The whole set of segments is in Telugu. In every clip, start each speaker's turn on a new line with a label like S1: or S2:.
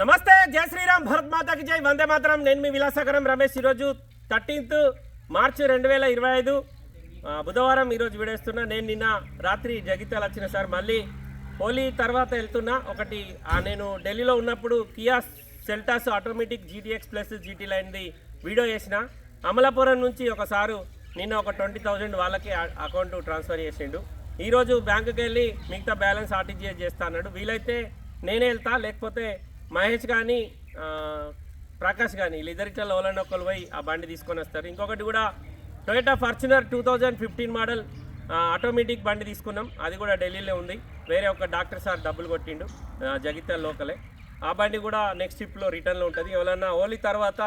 S1: నమస్తే జయ శ్రీరామ్ భరత్ మాతాకి జై. వందే మాత్రం. నేను మీ విలాసకరం రమేష్. ఈరోజు థర్టీన్త్ మార్చి రెండు వేల ఇరవై ఐదు బుధవారం ఈరోజు విడేస్తున్నా. నేను నిన్న రాత్రి జగిత్యాల వచ్చిన సార్. మళ్ళీ హోలీ తర్వాత వెళ్తున్నా. ఒకటి నేను ఢిల్లీలో ఉన్నప్పుడు Kia Seltos automatic GTX plus GT లైన్ది video చేసిన. అమలాపురం నుంచి ఒకసారి నిన్న ఒక ట్వంటీ థౌజండ్ వాళ్ళకి అకౌంట్ ట్రాన్స్ఫర్ చేసిండు. ఈరోజు బ్యాంకుకి వెళ్ళి మిగతా బ్యాలెన్స్ ఆర్టీజీఎస్ చేస్తా అన్నాడు. వీలైతే నేనే వెళ్తా లేకపోతే మహేష్ కానీ ప్రకాష్ కానీ వీళ్ళిద్దరిట్లో ఎవరైనా ఒకరు పోయి ఆ బండి తీసుకొని వస్తారు. ఇంకొకటి కూడా Toyota Fortuner two thousand fifteen model automatic బండి తీసుకున్నాం. అది కూడా ఢిల్లీలో ఉంది. వేరే ఒక డాక్టర్ సార్ డబ్బులు కొట్టిండు. జగిత్యాల లోకలే. ఆ బండి కూడా నెక్స్ట్ ట్రిప్లో రిటర్న్లో ఉంటుంది. ఎవరైనా ఓలీ తర్వాత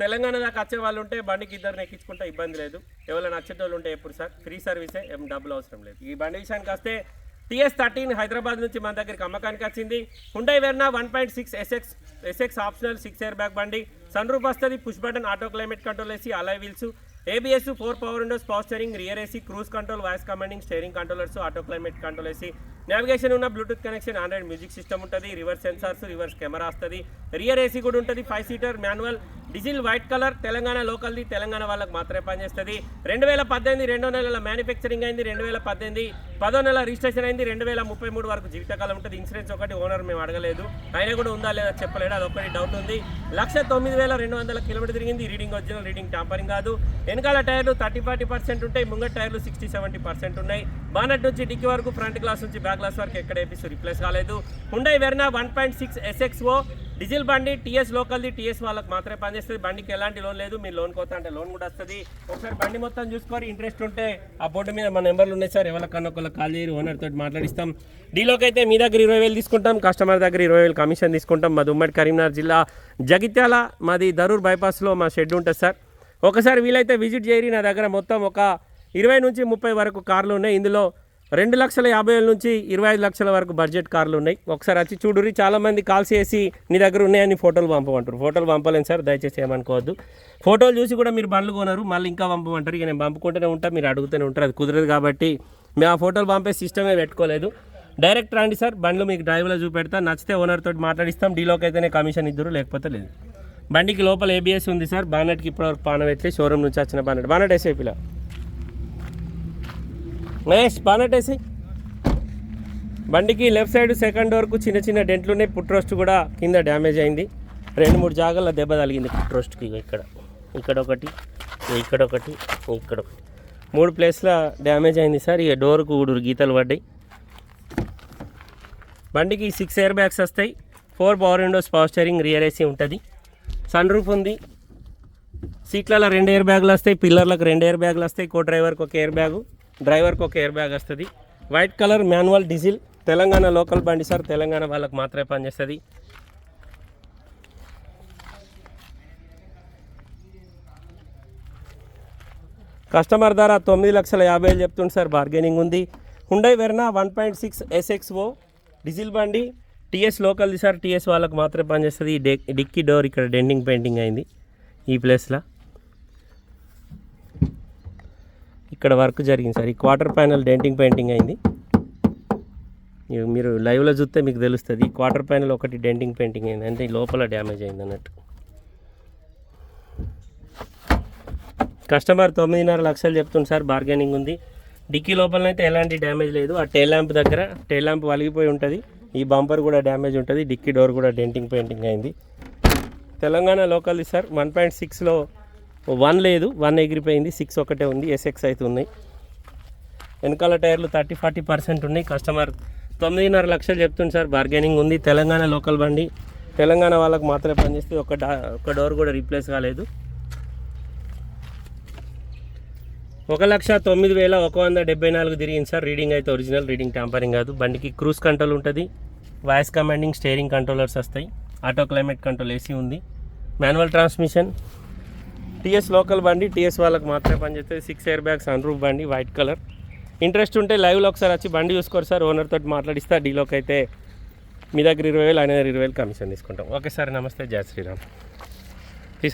S1: తెలంగాణ దాకా వచ్చే వాళ్ళు ఉంటే బండికి ఇద్దరిని ఎక్కించుకుంటే ఇబ్బంది లేదు. ఎవరైనా వచ్చేటోళ్ళు ఉంటే ఎప్పుడు సార్? ఫ్రీ సర్వీసే ఏం డబ్బులు అవసరం లేదు. ఈ బండి విషయానికి వస్తే టీఎస్ థర్టీన్ హైదరాబాద్ నుంచి మన దగ్గరికి అమ్మకానికి వచ్చింది. Hyundai Verna one point six SX SX optional six year back బండి. సన్ రూప్ వస్తుంది push button auto climate control AC alloy wheels ABS four power windows power steering rear AC cruise control voice commanding steering controllers auto climate control AC navigation ఉన్న Bluetooth connection Android music system ఉంటుంది. రివర్స్ సెన్సార్స్ రివర్స్ కెమెరా వస్తుంది. రియర్ ఏసీ కూడా ఉంటుంది five seater manual diesel white colour Telangana లోకల్ది Telangana వాళ్ళకి మాత్రమే పనిచేస్తుంది. రెండు వేల పద్దెనిమిది రెండో నెలల మ్యానుఫ్యాక్చరింగ్ అయింది రెండు వేల పద్దెనిమిది పదో నెల రిజిస్ట్రేషన్ అయింది రెండు వేల ముప్పై మూడు వరకు జీవితకాలం ఉంటుంది. ఇన్సూరెన్స్ ఒకటి ఓనర్ మేము అడగలేదు. ఆయన కూడా ఉందా లేదా చెప్పలేడు అది ఒకటి డౌట్ ఉంది. లక్ష తొమ్మిది వేల రెండు వందల కిలోమీటర్ తిరిగింది. రీడింగ్ ఒరిజినల్ రీడింగ్ టాంపరింగ్ కాదు. వెనకాల టైర్లు థర్టీ ఫార్టీ పర్సెంట్ ఉంటాయి. ముంగట టైర్లు సిక్స్టీ సెవెంటీ పర్సెంట్ ఉన్నాయి. బానట్ నుంచి డిక్కీ వరకు ఫ్రంట్ గ్లాస్ నుంచి బ్యాక్ గ్లాస్ వరకు ఎక్కడ ఏపీస్ రిప్లేస్ కాలేదు. Hyundai Verna one point six SXO diesel బండి టీఎస్ లోకల్ది టీఎస్ వాళ్ళకి మాత్రమే పనిచేస్తుంది. బండికి ఎలాంటి లోన్ లేదు. మీరు లోన్ కోతా అంటే లోన్ కూడా వస్తుంది. ఒకసారి బండి మొత్తం చూసుకొని ఇంట్రెస్ట్ ఉంటే ఆ బోర్డు మీద మా నెంబర్లు ఉన్నాయి సార్. ఎవరికన్నా ఒకళ్ళ కాల్ చేయరు ఓనర్ తోటి మాట్లాడిస్తాం. డీలోకి అయితే మీ దగ్గర ఇరవై వేలు తీసుకుంటాం. కస్టమర్ దగ్గర ఇరవై వేలు కమిషన్ తీసుకుంటాం. మాది ఉమ్మడి కరీంనగర్ జిల్లా జగిత్యాల. మాది దరూర్ బైపాస్లో మా షెడ్ ఉంటుంది సార్. ఒకసారి వీలైతే విజిట్ చేయరి. నా దగ్గర మొత్తం ఒక ఇరవై నుంచి ముప్పై వరకు కార్లు ఉన్నాయి. ఇందులో రెండు లక్షల యాభై వేల నుంచి ఇరవై ఐదు లక్షల వరకు బడ్జెట్ కార్లు ఉన్నాయి. ఒకసారి వచ్చి చూడురి చాలామంది కాల్స్ చేసి నీ దగ్గర ఉన్నాయని ఫోటోలు పంపమంటారు. ఫోటోలు పంపలేను సార్ దయచేసి ఏమనుకోవద్దు. ఫోటోలు చూసి కూడా మీరు బండ్లు కొనరు మళ్ళీ ఇంకా పంపమంటారు. ఇక నేను పంపుకుంటూనే ఉంటా మీరు అడుగుతూనే ఉంటారు. అది కుదరదు కాబట్టి మేము ఆ ఫోటోలు పంపే సిస్టమే పెట్టుకోలేదు. డైరెక్ట్ రండి సార్ బండ్లు మీకు డ్రైవర్లో చూపెడతా. నచ్చితే ఓనర్ తోటి మాట్లాడిస్తాం. డీలోకి అయితేనే కమిషన్ ఇద్దరు లేకపోతే లేదు. బండికి లోపల ఏబిఎస్ ఉంది సార్. బానెట్కి ఇప్పటివరకు పాన పెట్టి షోరూమ్ నుంచి వచ్చిన బానెట్. బానెట్ ఎస్ఐపిలో మహేష్ బానెట్ బండికి లెఫ్ట్ సైడ్ సెకండ్ డోర్కు చిన్న చిన్న డెంట్లు ఉన్నాయి. పుట్ రోస్ట్ కూడా కింద డ్యామేజ్ అయింది. రెండు మూడు జాగాల్లో దెబ్బ తగిలింది పుట్ రోస్ట్కి. ఇక్కడ. ఇక్కడ ఒకటి ఇక్కడ ఒకటి ఇక్కడ ఒకటి. మూడు ప్లేస్ల డ్యామేజ్ అయింది సార్. ఇక డోర్కు ఊడూరు గీతలు పడ్డాయి. బండికి సిక్స్ ఎయిర్ బ్యాగ్స్ వస్తాయి. Four power windows power steering rear AC ఉంటుంది. సన్ రూఫ్ ఉంది. సీట్లలో రెండు ఎయిర్ బ్యాగులు వస్తాయి. పిల్లర్లకు రెండు ఎయిర్ బ్యాగులు వస్తాయి. కో డ్రైవర్కి ఒక ఎయిర్ బ్యాగు. డ్రైవర్కి ఒక ఎయిర్ బ్యాగ్ వస్తుంది. White colour manual diesel Telangana local బండి సార్ తెలంగాణ వాళ్ళకి మాత్రమే పనిచేస్తుంది. కస్టమర్ ధర తొమ్మిది లక్షల యాభై వేలు చెప్తుంది సార్ బార్గెనింగ్ ఉంది. Hyundai Verna one point six SXO diesel బండి టీఎస్ లోకల్ది సార్ టీఎస్ వాళ్ళకి మాత్రమే పనిచేస్తుంది. ఈ డిక్కీ డోర్ ఇక్కడ డెండింగ్ పెయింటింగ్ అయింది ఈ ప్లేస్లో. ఇక్కడ వర్క్ జరిగింది సార్. ఈ క్వార్టర్ ప్యానల్ డెంటింగ్ పెయింటింగ్ అయింది. మీరు లైవ్లో చూస్తే మీకు తెలుస్తుంది. ఈ క్వార్టర్ ప్యానల్ ఒకటి డెంటింగ్ పెయింటింగ్ అయింది. అంటే లోపల డ్యామేజ్ అయింది అన్నట్టు. కస్టమర్ తొమ్మిదిన్నర లక్షలు చెప్తుంది సార్. బార్గెనింగ్ ఉంది. డిక్కీ లోపలనైతే ఎలాంటి డ్యామేజ్ లేదు. ఆ టైల్ ల్యాంప్ దగ్గర టైల్ ల్యాంప్ వలిగిపోయి ఉంటుంది. ఈ బంపర్ కూడా డ్యామేజ్ ఉంటుంది. డిక్కీ డోర్ కూడా డెంటింగ్ పెయింటింగ్ అయింది. Telangana local sir one point సిక్స్లో వన్ లేదు వన్ ఎగిరిపోయింది సిక్స్ ఒకటే ఉంది ఎస్ఎక్స్ అయితే ఉన్నాయి. వెనకాల టైర్లు థర్టీ ఫార్టీ పర్సెంట్ ఉన్నాయి. కస్టమర్ తొమ్మిదిన్నర లక్షలు చెప్తుంది సార్ బార్గెనింగ్ ఉంది. తెలంగాణ లోకల్ బండి. తెలంగాణ వాళ్ళకి మాత్రమే పనిచేస్తే ఒక డా ఒక డోర్ కూడా రీప్లేస్ కాలేదు. ఒక లక్ష తొమ్మిది వేల ఒక వంద డెబ్బై నాలుగు తిరిగింది సార్. రీడింగ్ అయితే ఒరిజినల్ రీడింగ్ ట్యాంపరింగ్ కాదు. బండికి క్రూజ్ కంట్రోల్ ఉంటుంది. వాయిస్ కమాండింగ్ స్టీరింగ్ కంట్రోలర్స్ వస్తాయి. ఆటో క్లైమేట్ కంట్రోల్ ఏసీ ఉంది. మాన్యువల్ ట్రాన్స్మిషన్ టీఎస్ లోకల్ బండి టీఎస్ వాళ్ళకి మాత్రమే పనిచేస్తుంది సిక్స్ ఎయిర్ బ్యాగ్స్ అన్రూఫ్ బండి వైట్ కలర్ ఇంట్రెస్ట్ ఉంటే లైవ్లో ఒకసారి వచ్చి బండి చూసుకోరు సార్. ఓనర్ తోటి మాట్లాడిస్తా డీలోకి అయితే మీ దగ్గర ఇరవై వేలు ఆయన దగ్గర ఇరవై వేలు కమిషన్ తీసుకుంటాం. ఓకే సార్ నమస్తే. జయ శ్రీరామ్.